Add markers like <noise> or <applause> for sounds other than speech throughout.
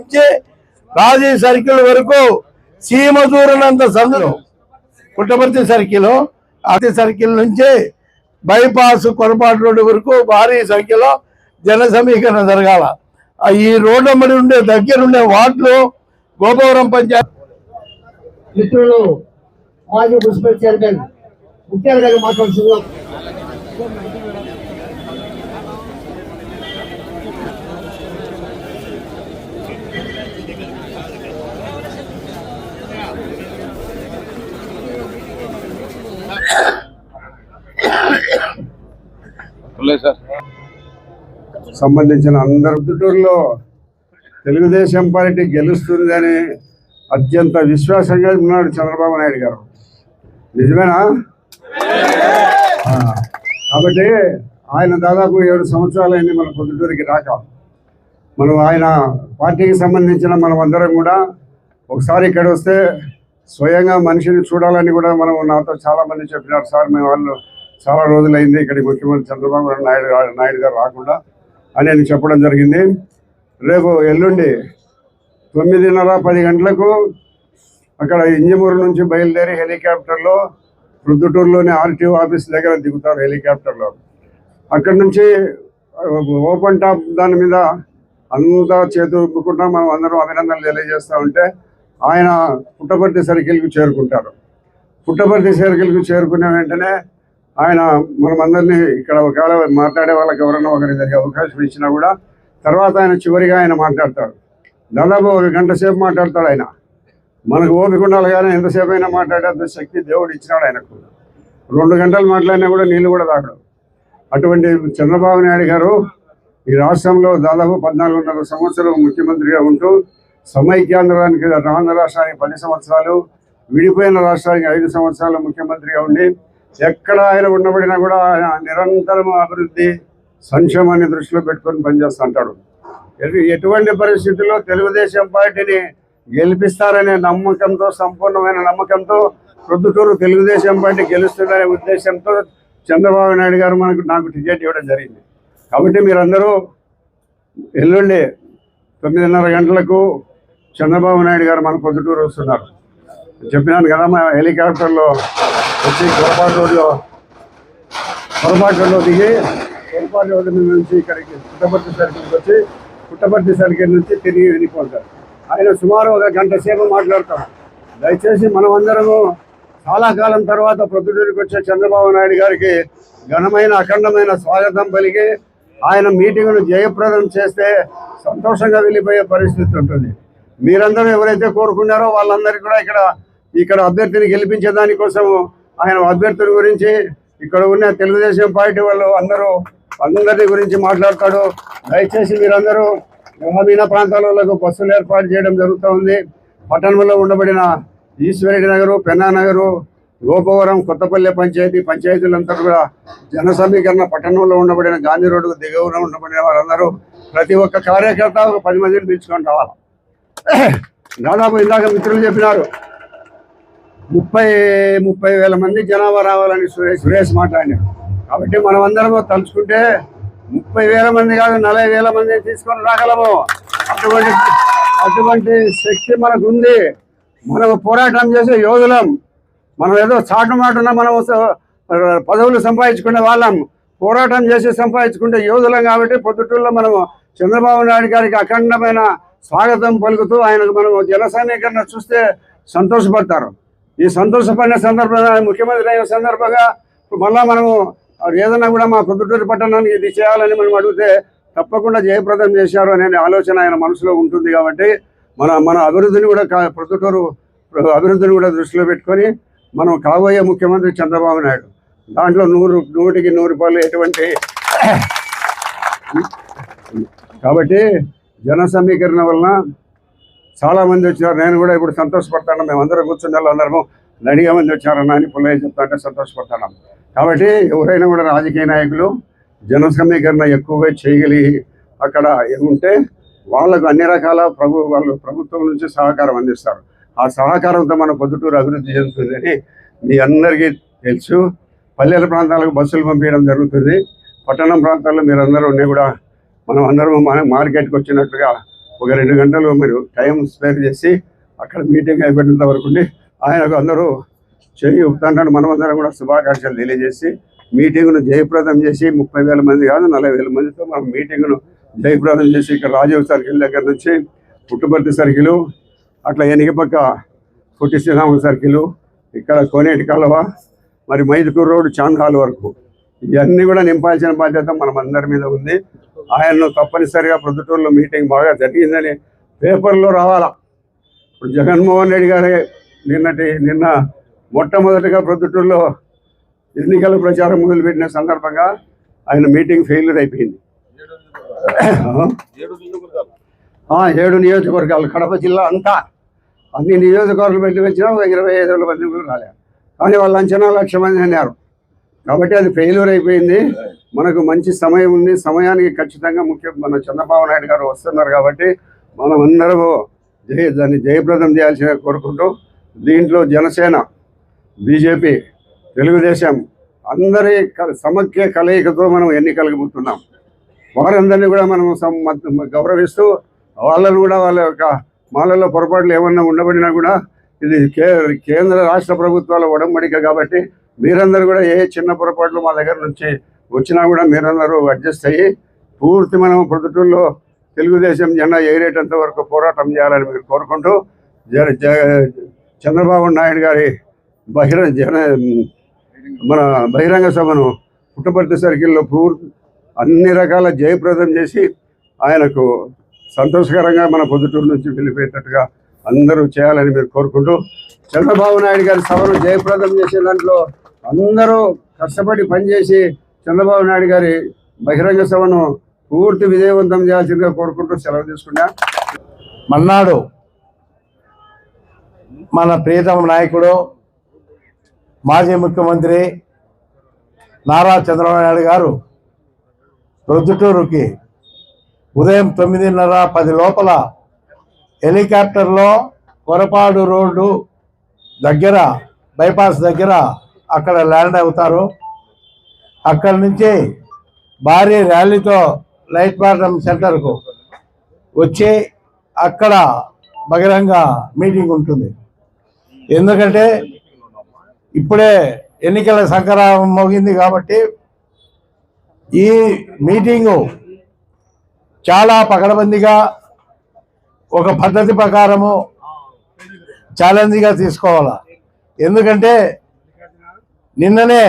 నుంచి రాజీ సర్కిల్ వరకు సీమ దూరనంత సందులు. పుట్టపర్తి సర్కిల్ అతి సర్కిల్ నుంచి బైపాస్ కొరపాటు రోడ్డు వరకు భారీ సంఖ్యలో జన సమీకరణ జరగాల. ఈ రోడ్డు అమ్మడి ఉండే దగ్గరుండే వార్డులు గోపవరం పంచాయతీ మిత్రులు మాజీ మున్సిపల్ చైర్మన్ ముఖ్యాలు గారు మాట్లాడుతున్నాం సంబంధించిన అందరు తెలుగుదేశం పార్టీ గెలుస్తుందని అత్యంత విశ్వాసంగా ఉన్నాడు చంద్రబాబు నాయుడు గారు. నిజమేనా? కాబట్టి ఆయన దాదాపు ఏడు సంవత్సరాలైంది మన పొద్దుటూరికి రాక. మనం ఆయన పార్టీకి సంబంధించిన మనం అందరం కూడా ఒకసారి ఇక్కడ వస్తే స్వయంగా మనిషిని చూడాలని కూడా మనం నాతో చాలా మంది చెప్పినారు. సార్ మేము వాళ్ళు చాలా రోజులైంది ఇక్కడికి ముఖ్యమంత్రి చంద్రబాబు నాయుడు నాయుడు గారు రాకుండా. అని నేను చెప్పడం జరిగింది. రేపు ఎల్లుండి తొమ్మిదిన్నర పది గంటలకు అక్కడ ఇంజమూరు నుంచి బయలుదేరి హెలికాప్టర్లో ప్రొద్దుటూరులోని ఆర్టీఓ ఆఫీస్ దగ్గర దిగుతారు హెలికాప్టర్లో. అక్కడి నుంచి ఓపెన్ టాప్ దాని మీద అంతా చేతుకుంటా మనం అందరం అభినందనలు తెలియజేస్తూ ఉంటే ఆయన పుట్టపర్తి సర్కిల్కి చేరుకుంటారు. పుట్టపర్తి సర్కిల్కి చేరుకున్న వెంటనే ఆయన మనమందరినీ ఇక్కడ ఒకవేళ మాట్లాడే వాళ్ళకి ఎవరైనా ఒకరి దగ్గర అవకాశం ఇచ్చినా కూడా తర్వాత ఆయన చివరిగా ఆయన మాట్లాడతాడు. దాదాపు ఒక గంట సేపు మాట్లాడతాడు ఆయన. మనకు ఓపిక ఉండాలి కానీ ఎంతసేపు అయినా మాట్లాడేంత శక్తి దేవుడు ఇచ్చినాడు ఆయనకు. రెండు గంటలు మాట్లాడినా కూడా నీళ్ళు కూడా తాగడం. అటువంటి చంద్రబాబు నాయుడు గారు ఈ రాష్ట్రంలో దాదాపు పద్నాలుగున్నర సంవత్సరం ముఖ్యమంత్రిగా ఉంటూ సమైక్యాంధ్రానికి ఆంధ్ర రాష్ట్రానికి పది సంవత్సరాలు విడిపోయిన రాష్ట్రానికి ఐదు సంవత్సరాలు ముఖ్యమంత్రిగా ఉండి ఎక్కడ ఆయన ఉండబడినా కూడా ఆయన నిరంతరం అభివృద్ధి సంక్షేమాన్ని దృష్టిలో పెట్టుకొని పనిచేస్తుంటాడు ఎటు- ఎటువంటి పరిస్థితుల్లో తెలుగుదేశం పార్టీని గెలిపిస్తారనే నమ్మకంతో సంపూర్ణమైన నమ్మకంతో ప్రొద్దుటూరు తెలుగుదేశం పార్టీ గెలుస్తుందనే ఉద్దేశంతో చంద్రబాబు నాయుడు గారు మనకు నాకు టికెట్ ఇవ్వడం జరిగింది. కాబట్టి మీరందరూ ఎల్లుండి తొమ్మిదిన్నర గంటలకు చంద్రబాబు నాయుడు గారు మన పొద్దుటూరు వస్తున్నారు. చెప్పినాను కదా మా హెలికాప్టర్లో వచ్చి గోపాల్ రోడ్లో పొరపాటు రోడ్లో దిగి పొరపాటు రోడ్డు మీద నుంచి ఇక్కడికి పుట్టపర్తి సర్కిల్కి వచ్చి పుట్టపర్తి సర్కిల్ నుంచి తిరిగి వెళ్ళిపోతారు. ఆయన సుమారు ఒక గంట సేపు మాట్లాడతారు. దయచేసి మనమందరము చాలా కాలం తర్వాత ప్రొద్దుటూరికి వచ్చే చంద్రబాబు నాయుడు గారికి ఘనమైన అఖండమైన స్వాగతం పలికి ఆయన మీటింగ్ను జయప్రదం చేస్తే సంతోషంగా వెళ్ళిపోయే పరిస్థితి ఉంటుంది. మీరందరూ ఎవరైతే కోరుకున్నారో వాళ్ళందరికీ కూడా ఇక్కడ ఇక్కడ అభ్యర్థిని గెలిపించే దానికోసం ఆయన అభ్యర్థుల గురించి ఇక్కడ ఉన్న తెలుగుదేశం పార్టీ వాళ్ళు అందరూ అందరి గురించి మాట్లాడతాడు. దయచేసి మీరందరూ గ్రామీణ ప్రాంతాలకు బస్సులు ఏర్పాటు చేయడం జరుగుతూ ఉంది పట్టణంలో ఉండబడిన ఈశ్వరెడ్డి నగరు పెన్నా నగరు గోపవరం కొత్తపల్లి పంచాయతీ పంచాయతీలంతా కూడా జన సమీకరణ పట్టణంలో ఉండబడిన గాంధీ రోడ్డుకు దిగువన ఉండబడిన వారందరూ ప్రతి ఒక్క కార్యకర్త ఒక పది మందిని పిలుచుకొని రావాలి. <clears throat> దాదాపు ఇందాక మిత్రులు చెప్పినారు. ముప్పై ముప్పై వేల మంది జనాభా రావాలని సురేష్ సురేష్ మాట్లాడినారు కాబట్టి మనం అందరం తలుచుకుంటే ముప్పై వేల మంది కాదు నలభై వేల మంది తీసుకొని రాగలము. అటువంటి అటువంటి శక్తి మనకు ఉంది మనం పోరాటం చేసే యోధులం. మనం ఏదో చాటు మాటున మనం పదవులు సంపాదించుకునే వాళ్ళం. పోరాటం చేసి సంపాదించుకుంటే యోధులం కాబట్టి పొద్దుటూళ్ళలో మనం చంద్రబాబు నాయుడు గారికి అఖండమైన స్వాగతం పలుకుతూ ఆయనకు మనం జన సమీకరణ చూస్తే సంతోషపడతారు. ఈ సంతోషపడిన సందర్భంగా ముఖ్యమంత్రి అయిన సందర్భంగా మళ్ళా మనము ఏదన్నా కూడా మా పొద్దుటూరు పట్టణానికి ఇది చేయాలని మనం అడిగితే తప్పకుండా జయప్రదం చేశారు అనే ఆలోచన ఆయన మనసులో ఉంటుంది కాబట్టి మన మన అభివృద్ధిని కూడా పొద్దుటూరు అభివృద్ధిని కూడా దృష్టిలో పెట్టుకొని మనం కాబోయే ముఖ్యమంత్రి చంద్రబాబు నాయుడు. దాంట్లో నూరు నూటికి నూరు రూపాయలు ఎటువంటి <coughs> కాబట్టి జన సమీకరణ వలన చాలా మంది వచ్చారు నేను కూడా ఇప్పుడు సంతోషపడతాను. మేము అందరం కూర్చున్న వాళ్ళందరము నడిగా మంది వచ్చారన్న అని పుల్లయ్య చెప్తా అంటే కాబట్టి ఎవరైనా కూడా రాజకీయ నాయకులు జన సమీకరణ ఎక్కువగా చేయగలిగి అక్కడ ఉంటే వాళ్ళకు అన్ని రకాల ప్రభు వాళ్ళు ప్రభుత్వం నుంచి సహకారం అందిస్తారు. ఆ సహకారంతో మన పొద్దుటూరు అభివృద్ధి చెందుతుందని మీ అందరికీ తెలుసు. పల్లెల ప్రాంతాలకు బస్సులు పంపించడం జరుగుతుంది. పట్టణం ప్రాంతాల్లో మీరందరూ ఉన్నా కూడా మనం అందరం మార్కెట్కి వచ్చినట్లుగా ఒక రెండు గంటలు మీరు టైం స్పేర్ చేసి అక్కడ మీటింగ్ అయిపోయినంత వరకు ఆయనకు అందరూ చేయి మనం మనమందరం కూడా శుభాకాంక్షలు తెలియజేసి మీటింగ్ను జయప్రదం చేసి ముప్పై వేల మంది కాదు నలభై వేల మందితో మనం మీటింగ్ను జయప్రదం చేసి ఇక్కడ రాజీవ్ సర్కిల్ దగ్గర నుంచి పుట్టుపర్తి సర్కిల్ అట్లా ఎనిగిపక్క పుట్టి శ్రీరామ సర్కిల్ ఇక్కడ కోనేటి కాలువ మరి మైదుకూరు రోడ్ చాందాల్ వరకు. ఇవన్నీ కూడా నింపాల్సిన బాధ్యత మనం అందరి మీద ఉంది. ఆయన్ను తప్పనిసరిగా ప్రొద్దుటూరులో మీటింగ్ బాగా జరిగిందని పేపర్లో రావాలా? ఇప్పుడు జగన్మోహన్ రెడ్డి గారే నిన్నటి నిన్న మొట్టమొదటిగా ప్రొద్దుటూరులో ఎన్నికల ప్రచారం మొదలుపెట్టిన సందర్భంగా ఆయన మీటింగ్ ఫెయిల్యూర్ అయిపోయింది. ఏడు నియోజకవర్గాలు కడప జిల్లా అంతా అన్ని నియోజకవర్గాలు పెట్టి వచ్చినా ఇరవై ఐదు వేల మంది కూడా రాలేదు కానీ వాళ్ళ అంచనా లక్ష మంది అన్నారు. కాబట్టి అది ఫెయిల్యూర్ అయిపోయింది. మనకు మంచి సమయం ఉంది. సమయానికి ఖచ్చితంగా ముఖ్యం మన చంద్రబాబు నాయుడు గారు వస్తున్నారు కాబట్టి మనం అందరము జయ దాన్ని జయప్రదం చేయాల్సిన కోరుకుంటూ దీంట్లో జనసేన బీజేపీ తెలుగుదేశం అందరి సమఖ్య కలయికతో మనం ఎన్నికలకు పోతున్నాం. వారందరినీ కూడా మనం గౌరవిస్తూ వాళ్ళను కూడా వాళ్ళ యొక్క మాలలో పొరపాట్లు ఏమన్నా ఉండబడినా కూడా ఇది కే కేంద్ర రాష్ట్ర ప్రభుత్వాల ఉడంబడిక కాబట్టి మీరందరూ కూడా ఏ చిన్న పొరపాట్లు మా దగ్గర నుంచి వచ్చినా కూడా మీరందరూ అడ్జస్ట్ అయ్యి పూర్తి మనం ప్రొద్దుటూరులో తెలుగుదేశం జెండా ఎగిరేటంత వరకు పోరాటం చేయాలని మీరు కోరుకుంటూ జ జ- చంద్రబాబు నాయుడు గారి బహిరంగ జన మన బహిరంగ సభను పుట్టపర్తి సర్కిల్లో పూర్తి అన్ని రకాల జయప్రదం చేసి ఆయనకు సంతోషకరంగా మన పొద్దుటూరు నుంచి వెళ్ళిపోయేటట్టుగా అందరూ చేయాలని మీరు కోరుకుంటూ చంద్రబాబు నాయుడు గారి సభను జయప్రదం చేసే దాంట్లో అందరూ కష్టపడి పనిచేసి చంద్రబాబు నాయుడు గారి బహిరంగ సభను పూర్తి విజయవంతం చేయాల్సిందిగా కోరుకుంటూ సెలవు తీసుకున్నా. మన్నాడు మన ప్రియతమ నాయకుడు మాజీ ముఖ్యమంత్రి నారా చంద్రబాబు నాయుడు గారు ప్రొద్దుటూరుకి ఉదయం తొమ్మిదిన్నర పది లోపల హెలికాప్టర్లో కొరపాడు రోడ్డు దగ్గర బైపాస్ దగ్గర అక్కడ ల్యాండ్ అవుతారు. అక్కడి నుంచి భారీ ర్యాలీతో లైట్ పాటం సెంటర్కు వచ్చి అక్కడ బహిరంగ మీటింగ్ ఉంటుంది. ఎందుకంటే ఇప్పుడే ఎన్నికల సంక్రమం మోగింది కాబట్టి ఈ మీటింగు చాలా పకడబందిగా ఒక పద్ధతి ప్రకారము ఛాలెంజ్గా తీసుకోవాలి. ఎందుకంటే నిన్ననే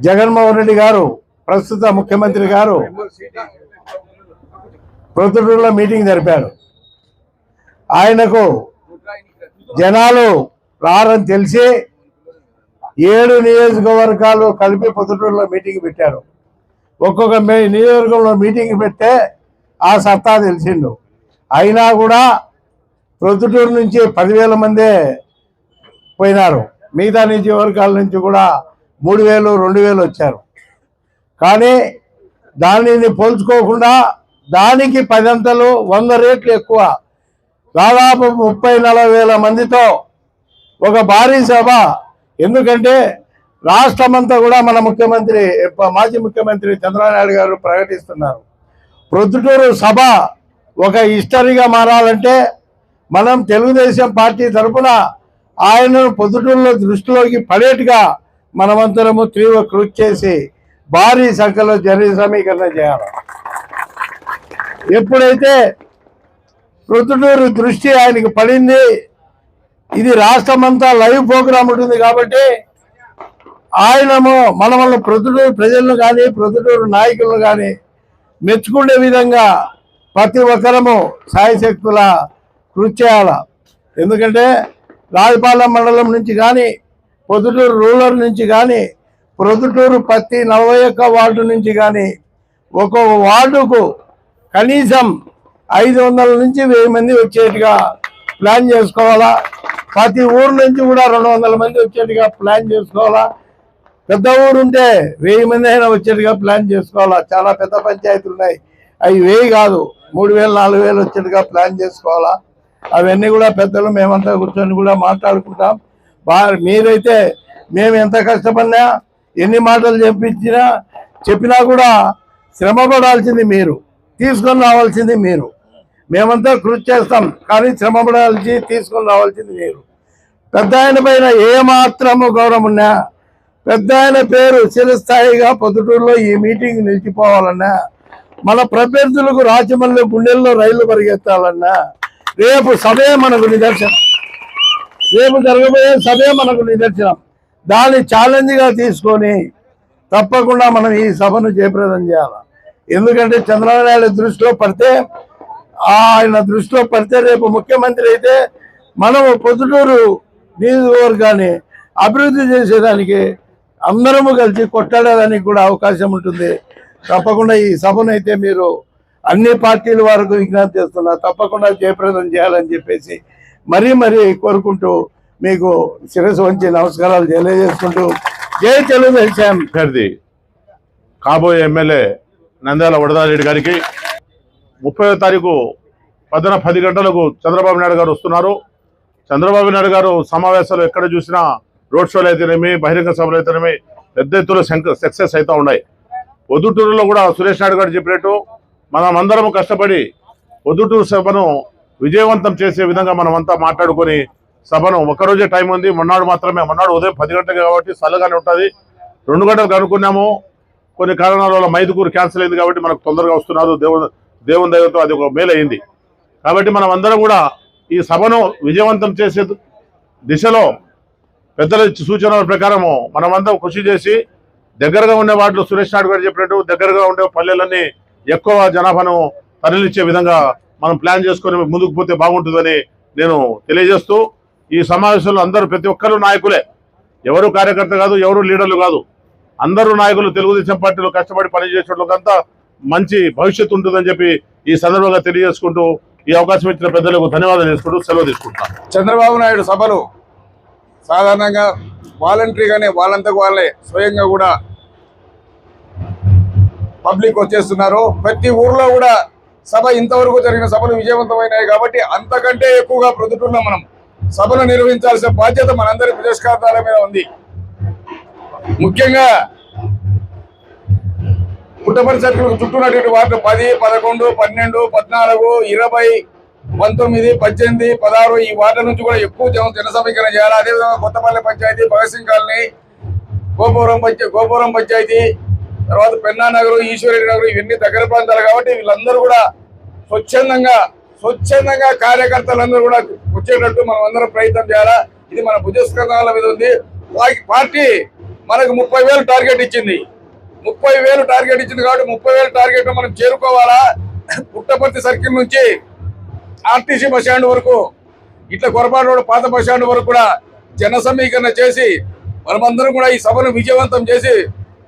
జగన్మోహన్ రెడ్డి గారు ప్రస్తుత ముఖ్యమంత్రి గారు ప్రొద్దుటూరులో మీటింగ్ జరిపాడు ఆయనకు జనాలు రారని తెలిసి ఏడు నియోజకవర్గాలు కలిపి పొద్దుటూరులో మీటింగ్ పెట్టారు. ఒక్కొక్క మే- నియోజకవర్గంలో మీటింగ్ పెడితే ఆ సత్తా తెలిసిండు. అయినా కూడా ప్రొద్దుటూరు నుంచి పదివేల మందే పోయినారు. మిగతా నియోజకవర్గాల నుంచి కూడా మూడు వేలు రెండు వేలు వచ్చారు. కానీ దానిని పోల్చుకోకుండా దానికి పదంతలు వంద రేట్లు ఎక్కువ. దాదాపు ముప్పై నలభై వేల మందితో ఒక భారీ సభ. ఎందుకంటే రాష్ట్రమంతా కూడా మన ముఖ్యమంత్రి మాజీ ముఖ్యమంత్రి చంద్రబాబు గారు ప్రకటిస్తున్నారు. ప్రొద్దుటూరు సభ ఒక హిస్టరీగా మారాలంటే మనం తెలుగుదేశం పార్టీ తరఫున ఆయనను పొద్దుటూరులో దృష్టిలోకి పడేట్టుగా మనమంతరము తీవ్ర కృషి చేసి భారీ సంఖ్యలో జన సమీకరణ చేయాలి. ఎప్పుడైతే ప్రొద్దుటూరు దృష్టి ఆయనకి పడింది ఇది రాష్ట్రమంతా లైవ్ ప్రోగ్రాం ఉంటుంది కాబట్టి ఆయనము మన వల్ల ప్రొద్దుటూరు ప్రజలను కానీ ప్రొద్దుటూరు నాయకులను కానీ మెచ్చుకునే విధంగా ప్రతి ఒక్కరము సాయశక్తుల కృషి చేయాల. ఎందుకంటే రాజపాలెం మండలం నుంచి కానీ పొద్దుటూరు రూరల్ నుంచి కానీ ప్రొద్దుటూరు ప్రతి నలభై ఒక్క వార్డు నుంచి కానీ ఒక్కొక్క వార్డుకు కనీసం ఐదు వందల నుంచి వెయ్యి మంది వచ్చేట్టుగా ప్లాన్ చేసుకోవాలా? ప్రతి ఊరు నుంచి కూడా రెండు వందల మంది వచ్చేట్టుగా ప్లాన్ చేసుకోవాలా? పెద్ద ఊరు ఉంటే వెయ్యి మంది అయినా వచ్చేట్టుగా ప్లాన్ చేసుకోవాలా? చాలా పెద్ద పంచాయతీలు ఉన్నాయి. అవి వెయ్యి కాదు మూడు వేలు నాలుగు వేలు వచ్చేట్టుగా ప్లాన్ చేసుకోవాలా? అవన్నీ కూడా పెద్దలు మేమంతా కూర్చొని కూడా మాట్లాడుకుంటాం. బాగా మీరైతే మేము ఎంత కష్టపడినా ఎన్ని మాటలు చెప్పించినా చెప్పినా కూడా శ్రమ పడాల్సింది మీరు. తీసుకొని రావాల్సింది మీరు. మేమంతా కృషి చేస్తాం కానీ శ్రమపడాల్సి తీసుకొని రావాల్సింది మీరు. పెద్ద ఆయన పైన ఏ మాత్రము గౌరవం ఉన్నా పెద్ద ఆయన పేరు చిరస్థాయిగా పొద్దుటూరులో ఈ మీటింగ్ నిలిచిపోవాలన్నా మన ప్రత్యర్థులకు రాజమండ్రి గుండెల్లో రైళ్ళు పరిగెత్తాలన్నా రేపు సభే మనకు నిదర్శనం. రేపు జరగబోయే సభే మనకు నిదర్శనం. దాన్ని ఛాలెంజ్గా తీసుకొని తప్పకుండా మనం ఈ సభను జయప్రదం చేయాలి? ఎందుకంటే చంద్రబాబు నాయుడు దృష్టిలో పడితే ఆయన దృష్టిలో పడితే రేపు ముఖ్యమంత్రి అయితే మనము పొద్దుటూరు నియోజకవర్గాన్ని అభివృద్ధి చేసేదానికి అందరము కలిసి కొట్టాడేదానికి కూడా అవకాశం ఉంటుంది. తప్పకుండా ఈ సభను అయితే మీరు అన్ని పార్టీల వరకు విజ్ఞప్తి చేస్తున్నా తప్పకుండా జయప్రదం చేయాలని చెప్పేసి మరీ మరీ కోరుకుంటూ మీకు శిరస్సు వంచి నమస్కారాలు తెలియజేసుకుంటూ జై తెలుగుదేశం. అభ్యర్థి కాబోయే ఎమ్మెల్యే నంద్యాల వడదారెడ్డి గారికి ముప్పై తారీఖు పదన పది గంటలకు చంద్రబాబు నాయుడు గారు వస్తున్నారు. చంద్రబాబు నాయుడు గారు సమావేశాలు ఎక్కడ చూసినా రోడ్ షోలు అయితేనేమి బహిరంగ సభలు అయితేనేమి పెద్ద ఎత్తున సక్సెస్ అవుతా ఉన్నాయి. పొద్దుటూరులో కూడా సురేష్ నాయుడు గారు చెప్పినట్టు మనం అందరం కష్టపడి పొద్దుటూరు సభను విజయవంతం చేసే విధంగా మనం అంతా మాట్లాడుకొని సభను ఒకరోజే టైం ఉంది. మొన్నాడు మాత్రమే. మొన్నాడు ఉదయం పది గంటలు కాబట్టి చల్లగానే ఉంటుంది. రెండు గంటలకు అనుకున్నాము. కొన్ని కారణాల వల్ల మైదుకూరు క్యాన్సిల్ అయింది కాబట్టి మనకు తొందరగా వస్తున్నారు. దేవుడు దేవుని దయతో అది ఒక మేలు అయింది. కాబట్టి మనం అందరం కూడా ఈ సభను విజయవంతం చేసే దిశలో పెద్దల సూచనల ప్రకారము మనమంతా కృషి చేసి దగ్గరగా ఉండే వాటిలో సురేష్ నాయుడు గారు చెప్పినట్టు దగ్గరగా ఉండే పల్లెలన్నీ ఎక్కువ జనాభాను తరలించే విధంగా మనం ప్లాన్ చేసుకొని ముందుకు పోతే బాగుంటుందని నేను తెలియజేస్తూ ఈ సమావేశంలో అందరూ ప్రతి ఒక్కరు నాయకులే. ఎవరు కార్యకర్త కాదు ఎవరు లీడర్లు కాదు. అందరూ నాయకులు తెలుగుదేశం పార్టీలో కష్టపడి పనిచేసేటంతా మంచి భవిష్యత్తు ఉంటుందని చెప్పి ఈ సందర్భంగా తెలియజేసుకుంటూ ఈ అవకాశం ఇచ్చిన పెద్దలకు ధన్యవాదాలు చేసుకుంటూ సెలవు తీసుకుంటాను చంద్రబాబు నాయుడు సభలు సాధారణంగా వాలంటరీగానే వాళ్ళంతకు వాళ్ళే స్వయంగా కూడా పబ్లిక్ వచ్చేస్తున్నారు. ప్రతి ఊర్లో కూడా సభ ఇంతవరకు జరిగిన సభలు విజయవంతమైనాయి కాబట్టి అంతకంటే ఎక్కువగా ప్రొద్దుటూరులో మనం. సభను నిర్వహించాల్సిన బాధ్యత మనందరి పురస్కారాల మీద ఉంది. ముఖ్యంగా కుటుంబ సర్కిల్ చుట్టూనటువంటి వార్డు పది పదకొండు పన్నెండు పద్నాలుగు ఇరవై పంతొమ్మిది పద్దెనిమిది పదహారు ఈ వార్డుల నుంచి కూడా ఎక్కువ జన జన సమీకరణ చేయాలి. అదేవిధంగా కొత్తపల్లి పంచాయతీ భగత్ సింగ్ కాలనీ గోపురం పంచాయతీ గోపురం పంచాయతీ తర్వాత పెన్నా నగరం ఈశ్వరి నగరం ఇవన్నీ దగ్గర ప్రాంతాలు కాబట్టి వీళ్ళందరూ కూడా స్వచ్ఛందంగా స్వచ్ఛందంగా కార్యకర్తలందరూ కూడా వచ్చేటట్టు మనం అందరం ప్రయత్నం చేయాలా? ఇది మన భుజస్కంధాల మీద ఉంది. పార్టీ మనకు ముప్పై వేలు టార్గెట్ ఇచ్చింది. ముప్పై వేలు టార్గెట్ ఇచ్చింది కాబట్టి ముప్పై వేలు టార్గెట్ మనం చేరుకోవాలా? పుట్టపర్తి సర్కిల్ నుంచి ఆర్టీసీ బస్ స్టాండ్ వరకు ఇట్లా కొరపాటు రోడ్ పాత బస్ స్టాండ్ వరకు కూడా జన సమీకరణ చేసి మనమందరం కూడా ఈ సభను విజయవంతం చేసి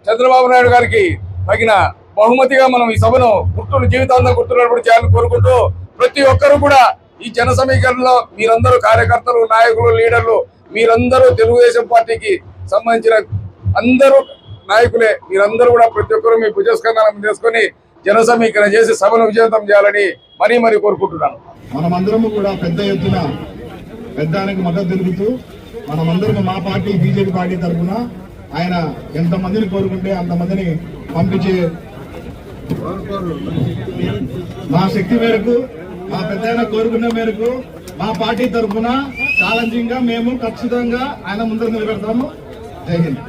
చంద్రబాబు నాయుడు గారికి తగిన బహుమతిగా మనం ఈ సభను గుర్తులు జీవితాంతం గుర్తున్నప్పుడు చేయాలని కోరుకుంటూ ప్రతి ఒక్కరు కూడా ఈ జన సమీకరణలో మీరందరూ కార్యకర్తలు నాయకులు లీడర్లు మీరందరూ తెలుగుదేశం పార్టీకి సంబంధించిన అందరూ నాయకులే మీరందరూ కూడా ప్రతి ఒక్కరు మీ భుజస్కంధాలను చేసుకొని జన సమీకరణ చేసి సభను విజయవంతం చేయాలని మరీ మరీ కోరుకుంటున్నాను. మనమందరము కూడా పెద్ద ఎత్తున పెద్ద మద్దతు తెలుపుతూ మనమందరం మా పార్టీ బీజేపీ పార్టీ తరఫున ఆయన ఎంతమందిని కోరుకుంటే అంతమందిని పంపించే మా శక్తి మేరకు మా పెద్ద కోరుకున్న మేరకు మా పార్టీ తరఫున ఛాలెంజింగ్గా మేము ఖచ్చితంగా ఆయన ముందర నిలబెడతాము. జై హింద్.